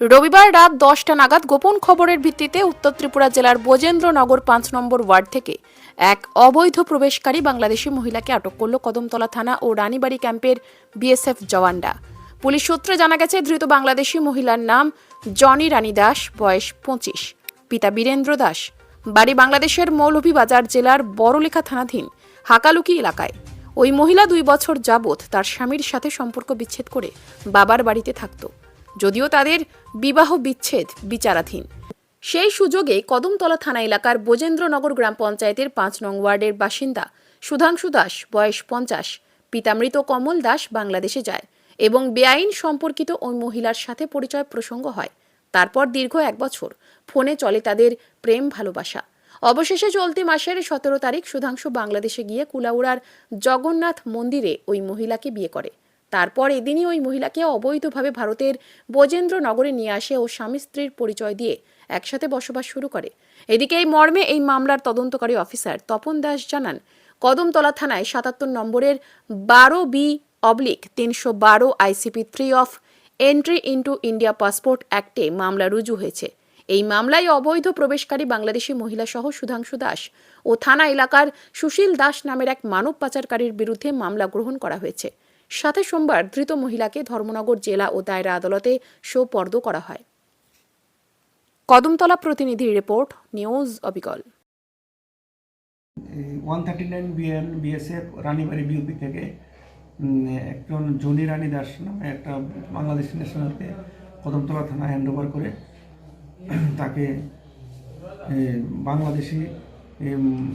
রবিবার রাত দশটা নাগাদ গোপন খবরের ভিত্তিতে উত্তর ত্রিপুরা জেলার বজেন্দ্রনগর পাঁচ নম্বর ওয়ার্ড থেকে এক অবৈধ প্রবেশকারী বাংলাদেশি মহিলাকে আটক করল কদমতলা থানা ও রানীবাড়ি ক্যাম্পের বিএসএফ জওয়ানরা। পুলিশ সূত্রে জানা গেছে, ধৃত বাংলাদেশি মহিলার নাম জনি রানী দাস, বয়স পঁচিশ। পিতা বীরেন্দ্র দাস। বাড়ি বাংলাদেশের মৌলভীবাজার জেলার বড়লেখা থানাধীন হাকালুকি এলাকায়। ওই মহিলা দুই বছর যাবৎ তার স্বামীর সাথে সম্পর্ক বিচ্ছেদ করে বাবার বাড়িতে থাকতো। যদিও তাদের বিবাহ বিচ্ছেদ বিচারাধীন। সেই সুযোগে কদমতলা থানা এলাকার বোজেন্দ্রনগর গ্রাম পঞ্চায়েতের পাঁচ নং ওয়ার্ডের বাসিন্দা সুধাংশু দাস, বয়স পঞ্চাশ, পিতামৃত কমল দাস বাংলাদেশে যায় এবং বেআইন সম্পর্কিত ওই মহিলার সাথে পরিচয় প্রসঙ্গ হয়। তারপর দীর্ঘ এক বছর ফোনে চলে তাদের প্রেম ভালোবাসা। অবশেষে চলতি মাসের সতেরো তারিখ সুধাংশু বাংলাদেশে গিয়ে কুলাউড়ার জগন্নাথ মন্দিরে ওই মহিলাকে বিয়ে করে। তারপর এদিনই ওই মহিলাকে অবৈধভাবে ভারতের বজেন্দ্রনগরে নিয়ে আসে ও স্বামী স্ত্রীর পরিচয় দিয়ে একসাথে বসবাস শুরু করে। এদিকে এই মর্মে এই মামলার তদন্তকারী অফিসার তপন দাস জানান, কদমতলা থানায় সাতাত্তর নম্বরের বারো বি অবলিক তিনশো বারো ICP three of entry into India passport অ্যাক্টে মামলা রুজু হয়েছে। এই মামলায় অবৈধ প্রবেশকারী বাংলাদেশি মহিলা সহ সুধাংশু দাস ও থানা এলাকার সুশীল দাস নামের এক মানব পাচারকারীর বিরুদ্ধে মামলা গ্রহণ করা হয়েছে। সাথে সোমবার ধৃত মহিলাকে ধর্মনগর জেলা ও দায়রা আদালতে সোপর্দ করা হয়। কদমতলা প্রতিনিধির রিপোর্ট, নিউজ অবিকল। One thirty nine BN BSF, Ranibari BOP থেকে একজন জনি রানী দাস নামে একটা বাংলাদেশ ন্যাশনালকে কদমতলা থানা হ্যান্ড ওভার করে তাকে বাংলাদেশি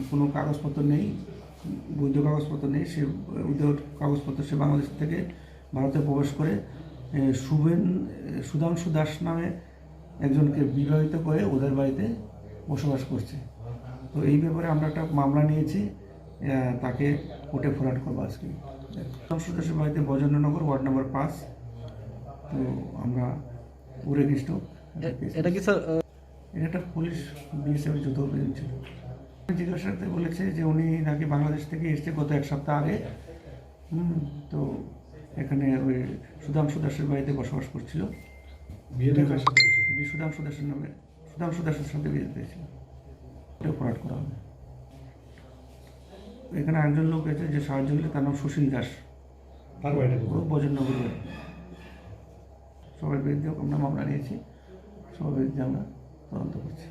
কোনো কাগজপত্র নেই। বৈধ কাগজপত্র নেই সে উইদাউট কাগজপত্র সে বাংলাদেশ থেকে ভারতে প্রবেশ করে শুভেন সুধাংশু দাস নামে একজনকে বিবাহিত করে ওদের বাড়িতে বসবাস করছে। তো এই ব্যাপারে আমরা একটা মামলা নিয়েছি তাকে কোর্টে ফরওয়ার্ড করব আজকে। সংসদের বাড়িতে বজেন্দ্রনগর ওয়ার্ড নম্বর পাঁচ। তো আমরা উড়ে গিষ্ট এটা কি স্যার এটা একটা পুলিশ বিএসএফ যুদ্ধ অভিযান ছিল। জিজ্ঞাসাতে বলেছে যে উনি নাকি বাংলাদেশ থেকে এসছে গত এক সপ্তাহ আগে। হুম তো এখানে ওই সুধাংশু দাসের বাড়িতে বসবাস করছিল। সুধাংশু দাসের নামে সুধাংশু দাসের সাথে বিয়ে দিয়েছিল এটা ফরওয়ার্ড করা হবে। এখানে একজন লোক আছে যে সাহায্য করলে তার নাম সুশীল দাস। বজননগর। সবার বিরুদ্ধে আমরা মামলা নিয়েছি। সবার বিরুদ্ধে আমরা তদন্ত করছি।